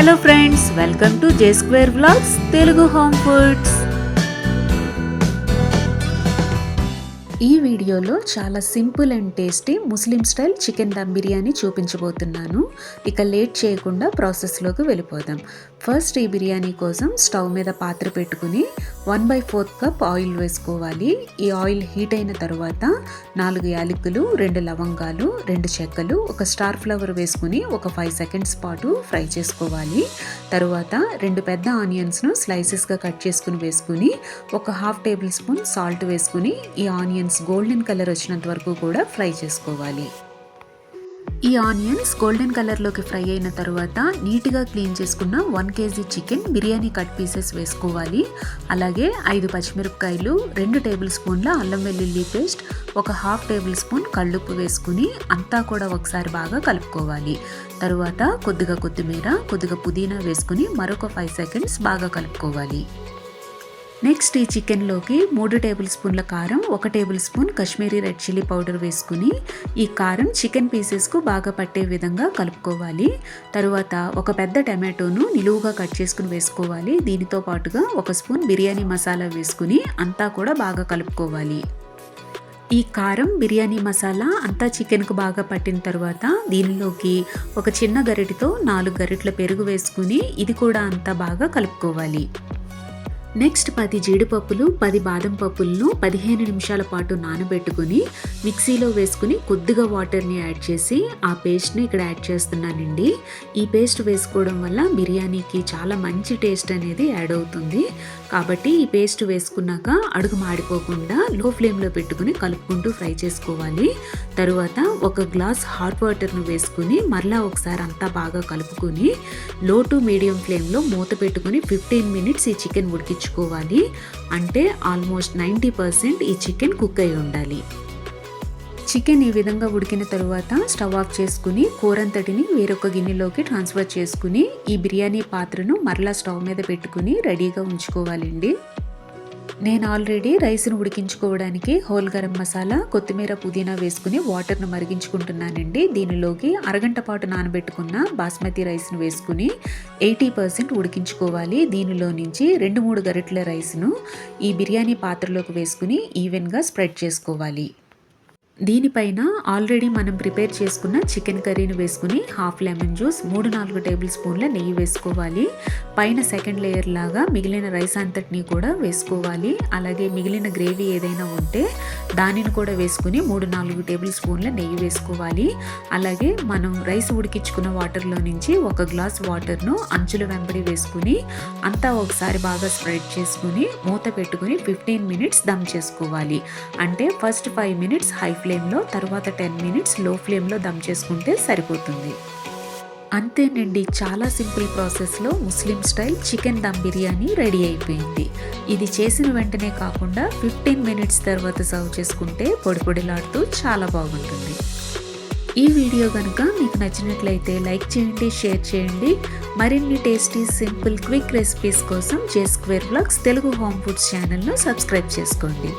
Hello friends welcome to J square vlogs Telugu home foods ఈ వీడియోలో చాలా simple and tasty Muslim style chicken dum biryani చూపించబోతున్నాను. ఇక late చేయకుండా ప్రాసెస్లోకి వెళ్ళిపోదాం. ఫస్ట్ ఈ బిర్యానీ కోసం స్టవ్ మీద పాత్ర పెట్టుకుని one by fourth cup oil వేసుకోవాలి. ఈ ఆయిల్ హీట్ అయిన తర్వాత నాలుగు యాలకులు రెండు లవంగాలు రెండు చెక్కలు ఒక స్టార్ ఫ్లవర్ వేసుకుని ఒక ఫైవ్ సెకండ్స్ పాటు ఫ్రై చేసుకోవాలి. తరువాత రెండు పెద్ద ఆనియన్స్ను స్లైసెస్గా కట్ చేసుకుని వేసుకుని ఒక హాఫ్ టేబుల్ స్పూన్ సాల్ట్ వేసుకుని ఈ ఆనియన్స్ గోల్డెన్ కలర్ వచ్చినంత వరకు కూడా ఫ్రై చేసుకోవాలి. ఈ ఆనియన్స్ గోల్డెన్ కలర్లోకి ఫ్రై అయిన తర్వాత నీట్గా క్లీన్ చేసుకున్న one KG chicken biryani cut pieces వేసుకోవాలి. అలాగే ఐదు పచ్చిమిరపకాయలు రెండు టేబుల్ స్పూన్ల అల్లం వెల్లుల్లి పేస్ట్ ఒక హాఫ్ టేబుల్ స్పూన్ కళ్ళుప్పు వేసుకుని అంతా కూడా ఒకసారి బాగా కలుపుకోవాలి. తరువాత కొద్దిగా కొత్తిమీర కొద్దిగా పుదీనా వేసుకుని మరొక ఫైవ్ సెకండ్స్ బాగా కలుపుకోవాలి. నెక్స్ట్ ఈ చికెన్లోకి మూడు టేబుల్ స్పూన్ల కారం ఒక tablespoon Kashmiri red chilli powder వేసుకుని ఈ కారం చికెన్ పీసెస్కు బాగా పట్టే విధంగా కలుపుకోవాలి. తరువాత ఒక పెద్ద టమాటోను నిలువుగా కట్ చేసుకుని వేసుకోవాలి. దీనితో పాటుగా ఒక స్పూన్ బిర్యానీ మసాలా వేసుకుని అంతా కూడా బాగా కలుపుకోవాలి. ఈ కారం బిర్యానీ మసాలా అంతా చికెన్కు బాగా పట్టిన తర్వాత దీనిలోకి ఒక చిన్న గరిటితో నాలుగు గరిటల పెరుగు వేసుకుని ఇది కూడా అంతా బాగా కలుపుకోవాలి. నెక్స్ట్ పది జీడిపప్పులు పది బాదం పప్పులను పదిహేను నిమిషాల పాటు నానబెట్టుకుని మిక్సీలో వేసుకుని కొద్దిగా వాటర్ని యాడ్ చేసి ఆ పేస్ట్ని ఇక్కడ యాడ్ చేస్తున్నానండి. ఈ పేస్ట్ వేసుకోవడం వల్ల బిర్యానీకి చాలా మంచి టేస్ట్ అనేది యాడ్ అవుతుంది. కాబట్టి ఈ పేస్ట్ వేసుకున్నాక అడుగు మాడిపోకుండా లో ఫ్లేమ్లో పెట్టుకుని కలుపుకుంటూ ఫ్రై చేసుకోవాలి. తరువాత ఒక గ్లాస్ హాట్ వాటర్ను వేసుకుని మరలా ఒకసారి అంతా బాగా కలుపుకొని లో టు మీడియం ఫ్లేమ్లో మూత పెట్టుకుని ఫిఫ్టీన్ మినిట్స్ ఈ చికెన్ ఉడికించుకోవాలి. అంటే ఆల్మోస్ట్ నైంటీ పర్సెంట్ ఈ చికెన్ కుక్ అయి ఉండాలి. చికెన్ ఈ విధంగా ఉడికిన తరువాత స్టవ్ ఆఫ్ చేసుకుని కూరంతటిని వేరొక గిన్నెలోకి ట్రాన్స్ఫర్ చేసుకుని ఈ బిర్యానీ పాత్రను మరలా స్టవ్ మీద పెట్టుకుని రెడీగా ఉంచుకోవాలండి. నేను ఆల్రెడీ రైస్ను ఉడికించుకోవడానికి హోల్ గరం మసాలా కొత్తిమీర పుదీనా వేసుకుని వాటర్ను మరిగించుకుంటున్నానండి. దీనిలోకి అరగంట పాటు నానబెట్టుకున్న బాస్మతి రైస్ను వేసుకుని ఎయిటీ పర్సెంట్ ఉడికించుకోవాలి. దీనిలో నుంచి రెండు మూడు గరిటెల రైస్ను ఈ బిర్యానీ పాత్రలోకి వేసుకుని ఈవెన్గా స్ప్రెడ్ చేసుకోవాలి. దీనిపైన ఆల్రెడీ మనం ప్రిపేర్ చేసుకున్న చికెన్ కర్రీని వేసుకుని హాఫ్ లెమన్ జ్యూస్ మూడు నాలుగు టేబుల్ స్పూన్ల నెయ్యి వేసుకోవాలి. పైన సెకండ్ లేయర్ లాగా మిగిలిన రైస్ అంతటిని కూడా వేసుకోవాలి. అలాగే మిగిలిన గ్రేవీ ఏదైనా ఉంటే దానిని కూడా వేసుకుని మూడు నాలుగు టేబుల్ స్పూన్ల నెయ్యి వేసుకోవాలి. అలాగే మనం రైస్ ఉడికించుకున్న వాటర్లో నుంచి ఒక గ్లాస్ వాటర్ను అంచుల వెంబడి వేసుకుని అంతా ఒకసారి బాగా స్ప్రెడ్ చేసుకుని మూత పెట్టుకుని ఫిఫ్టీన్ మినిట్స్ దమ్ చేసుకోవాలి. అంటే ఫస్ట్ ఫైవ్ మినిట్స్ హై ఫ్లేమ్లో తర్వాత టెన్ మినిట్స్లో ఫ్లేమ్లో దమ్ చేసుకుంటే సరిపోతుంది. అంతేనండి చాలా సింపుల్ ప్రాసెస్లో Muslim style chicken dum biryani ready అయిపోయింది. ఇది చేసిన వెంటనే కాకుండా ఫిఫ్టీన్ మినిట్స్ తర్వాత సర్వ్ చేసుకుంటే పొడి పొడిలాడుతూ చాలా బాగుంటుంది. ఈ వీడియో కనుక మీకు నచ్చినట్లయితే లైక్ చేయండి షేర్ చేయండి. మరిన్ని టేస్టీ సింపుల్ క్విక్ రెసిపీస్ కోసం J square blogs Telugu home foods ఛానల్ను సబ్స్క్రైబ్ చేసుకోండి.